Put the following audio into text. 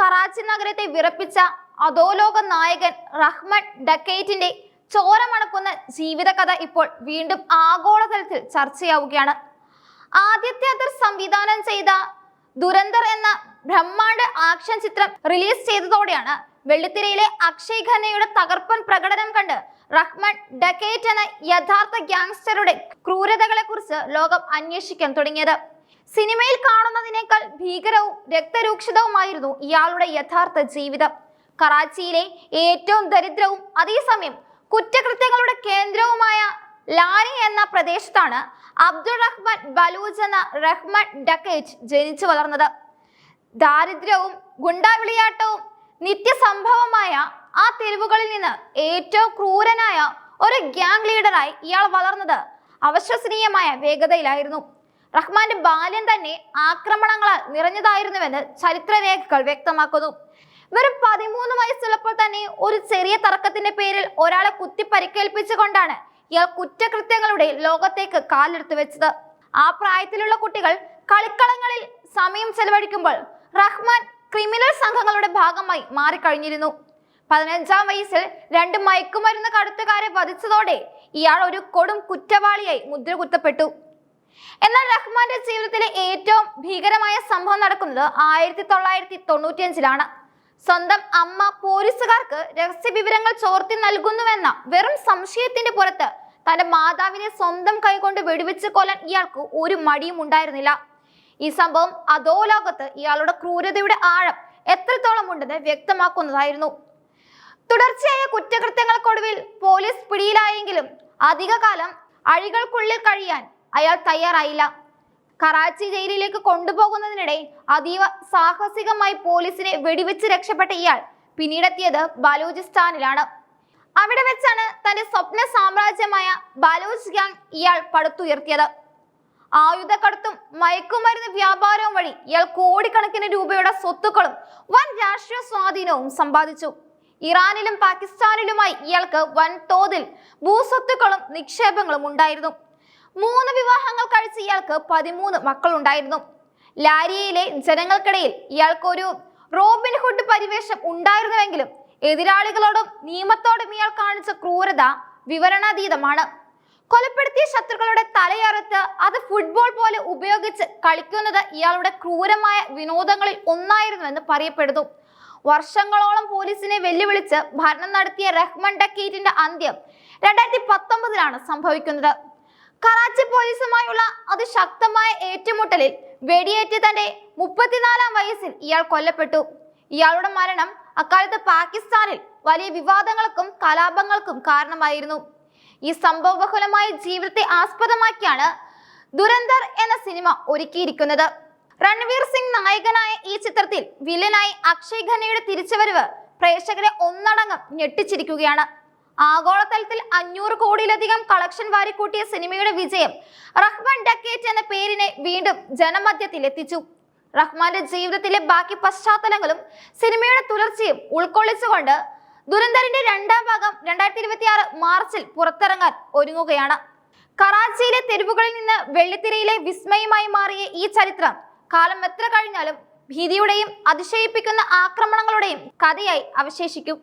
കറാച്ചി നഗരത്തെ വിറപ്പിച്ച അധോലോക നായകൻ റഹ്മൻ ഡക്കേറ്റിന്റെ ചോരമണക്കുന്ന ജീവിതകഥ ഇപ്പോൾ വീണ്ടും ആഗോളതലത്തിൽ ചർച്ചയാവുകയാണ്. ആദ്യത്തെ അതിർ സംവിധാനം ചെയ്ത ദുരന്തർ എന്ന ബ്രഹ്മാണ്ഡ ആക്ഷൻ ചിത്രം റിലീസ് ചെയ്തതോടെയാണ് വെള്ളിത്തിരയിലെ അക്ഷയ് ഖന്നയുടെ തകർപ്പൻ പ്രകടനം കണ്ട് റഹ്മൻ ഡക്കേറ്റ് എന്ന യഥാർത്ഥ ഗ്യാങ്സ്റ്ററുടെ ക്രൂരതകളെക്കുറിച്ച് ലോകം അന്വേഷിക്കാൻ തുടങ്ങിയത്. സിനിമയിൽ കാണുന്നതിനേക്കാൾ ഭീകരവും രക്തരൂക്ഷിതവുമായിരുന്നു ഇയാളുടെ യഥാർത്ഥ ജീവിതം. കറാച്ചിയിലെ ഏറ്റവും ദരിദ്രവും അതേസമയം കുറ്റകൃത്യങ്ങളുടെ കേന്ദ്രവുമായ ലാരി എന്ന പ്രദേശത്താണ് അബ്ദുൾ റഹ്മാൻ ബലൂജ് എന്ന റഹ്മാൻ ഡക്കേജ് ജനിച്ചു വളർന്നത്. ദാരിദ്ര്യവും ഗുണ്ടാവിളിയാട്ടവും നിത്യസംഭവമായ ആ തെരുവുകളിൽ നിന്ന് ഏറ്റവും ക്രൂരനായ ഒരു ഗ്യാങ് ലീഡറായി ഇയാൾ വളർന്നത് അവിശ്വസനീയമായ വേഗതയിലായിരുന്നു. റഹ്മാന്റെ ബാല്യം തന്നെ ആക്രമണങ്ങളാൽ നിറഞ്ഞതായിരുന്നുവെന്ന് ചരിത്രരേഖകൾ വ്യക്തമാക്കുന്നു. വെറും പതിമൂന്ന് വയസ്സുള്ളപ്പോൾ തന്നെ ഒരു ചെറിയ തർക്കത്തിന്റെ പേരിൽ ഒരാളെ കുത്തി പരിക്കേൽപ്പിച്ചുകൊണ്ടാണ് ഇയാൾ കുറ്റകൃത്യങ്ങളുടെ ലോകത്തേക്ക് കാലെടുത്തു വെച്ചത്. ആ പ്രായത്തിലുള്ള കുട്ടികൾ കളിക്കളങ്ങളിൽ സമയം ചെലവഴിക്കുമ്പോൾ റഹ്മാൻ ക്രിമിനൽ സംഘങ്ങളുടെ ഭാഗമായി മാറിക്കഴിഞ്ഞിരുന്നു. പതിനഞ്ചാം വയസ്സിൽ രണ്ട് മയക്കുമരുന്ന് കടത്തുകാരെ വധിച്ചതോടെ ഇയാൾ ഒരു കൊടും കുറ്റവാളിയായി മുദ്രകുത്തപ്പെട്ടു. എന്നാൽ റഹ്മാന്റെ ജീവിതത്തിലെ ഏറ്റവും ഭീകരമായ സംഭവം നടക്കുന്നത് ആയിരത്തി തൊള്ളായിരത്തി തൊണ്ണൂറ്റിയഞ്ചിലാണ് സ്വന്തം അമ്മ പോലീസുകാർക്ക് രഹസ്യ വിവരങ്ങൾ ചോർത്തി നൽകുന്നുവെന്ന വെറും സംശയത്തിന്റെ പുറത്ത് തന്റെ മാതാവിനെ സ്വന്തം കൈകൊണ്ട് വെടിവെച്ച് കൊല്ലാൻ ഇയാൾക്ക് ഒരു മടിയും ഉണ്ടായിരുന്നില്ല. ഈ സംഭവം അതോ ലോകത്ത് ഇയാളുടെ ക്രൂരതയുടെ ആഴം എത്രത്തോളം ഉണ്ടെന്ന് വ്യക്തമാക്കുന്നതായിരുന്നു. തുടർച്ചയായ കുറ്റകൃത്യങ്ങൾക്കൊടുവിൽ പോലീസ് പിടിയിലായെങ്കിലും അധികകാലം അഴികൾക്കുള്ളിൽ കഴിയാൻ അയാൾ തയ്യാറായില്ല. കറാച്ചി ജയിലിലേക്ക് കൊണ്ടുപോകുന്നതിനിടെ അതീവ സാഹസികമായി പോലീസിനെ വെടിവെച്ച് രക്ഷപ്പെട്ട ഇയാൾ പിന്നീടെത്തിയത് ബലൂചിസ്ഥാനിലാണ്. അവിടെ വെച്ചാണ് തന്റെ സ്വപ്ന സാമ്രാജ്യമായ ബലൂച്ച് ഗ്യാങ് ഇയാൾ പടുത്തുയർത്തിയത്. ആയുധക്കടത്തും മയക്കുമരുന്ന് വ്യാപാരവും വഴി ഇയാൾ കോടിക്കണക്കിന് രൂപയുടെ സ്വത്തുക്കളും വൻ രാഷ്ട്രീയ സ്വാധീനവും സമ്പാദിച്ചു. ഇറാനിലും പാകിസ്ഥാനിലുമായി ഇയാൾക്ക് വൻ തോതിൽ ഭൂസ്വത്തുക്കളും നിക്ഷേപങ്ങളും ഉണ്ടായിരുന്നു. മൂന്ന് വിവാഹങ്ങൾ കഴിച്ച ഇയാൾക്ക് പതിമൂന്ന് മക്കളുണ്ടായിരുന്നു. ലാരിയയിലെ ജനങ്ങൾക്കിടയിൽ ഇയാൾക്കൊരു റോബിൻ ഹുഡ് പരിവേഷം ഉണ്ടായിരുന്നുവെങ്കിലും എതിരാളികളോടും നിയമത്തോടും ഇയാൾ കാണിച്ച ക്രൂരത വിവരണാതീതമാണ്. കൊലപ്പെടുത്തിയ ശത്രുക്കളുടെ തലയറുത്ത് അത് ഫുട്ബോൾ പോലെ ഉപയോഗിച്ച് കളിക്കുന്നത് ഇയാളുടെ ക്രൂരമായ വിനോദങ്ങളിൽ ഒന്നായിരുന്നുവെന്ന് പറയപ്പെടുന്നു. വർഷങ്ങളോളം പോലീസിനെ വെല്ലുവിളിച്ച് ഭരണം നടത്തിയ റഹ്മൻ ഡക്കീറ്റിന്റെ അന്ത്യം രണ്ടായിരത്തി പത്തൊമ്പതിലാണ് സംഭവിക്കുന്നത്. കറാച്ചി പോലീസുമായുള്ള അതിശക്തമായ ഏറ്റുമുട്ടലിൽ വെടിയേറ്റ് തന്റെ മുപ്പത്തിനാലാം വയസ്സിൽ ഇയാൾ കൊല്ലപ്പെട്ടു. ഇയാളുടെ മരണം അക്കാലത്ത് പാകിസ്ഥാനിൽ വലിയ വിവാദങ്ങൾക്കും കലാപങ്ങൾക്കും കാരണമായിരുന്നു. ഈ സംഭവബഹുലമായ ജീവിതത്തെ ആസ്പദമാക്കിയാണ് ദുരന്തർ എന്ന സിനിമ ഒരുക്കിയിരിക്കുന്നത്. രൺവീർ സിംഗ് നായകനായ ഈ ചിത്രത്തിൽ വില്ലനായി അക്ഷയ് ഖന്നയുടെ തിരിച്ചുവരവ് പ്രേക്ഷകരെ ഒന്നടങ്കം ഞെട്ടിച്ചിരിക്കുകയാണ്. ആഗോളതലത്തിൽ അഞ്ഞൂറ് കോടിയിലധികം കളക്ഷൻ വാരിക്കൂട്ടിയ സിനിമയുടെ വിജയം റഹ്മാൻ ഡക്കേറ്റ് എന്ന പേരിനെ വീണ്ടും ജനമധ്യത്തിൽ എത്തിച്ചു. റഹ്മാന്റെ ജീവിതത്തിലെ ബാക്കി പശ്ചാത്തലങ്ങളും സിനിമയുടെ തുടർച്ചയും ഉൾക്കൊള്ളിച്ചുകൊണ്ട് ദുരന്തറിന്റെ രണ്ടാം ഭാഗം രണ്ടായിരത്തി ഇരുപത്തി ആറ് മാർച്ചിൽ പുറത്തിറങ്ങാൻ ഒരുങ്ങുകയാണ്. കറാച്ചിയിലെ തെരുവുകളിൽ നിന്ന് വെള്ളിത്തിരയിലെ വിസ്മയമായി മാറിയ ഈ ചരിത്രം കാലം എത്ര കഴിഞ്ഞാലും ഭീതിയുടെയും അതിശയിപ്പിക്കുന്ന ആക്രമണങ്ങളുടെയും കഥയായി അവശേഷിക്കും.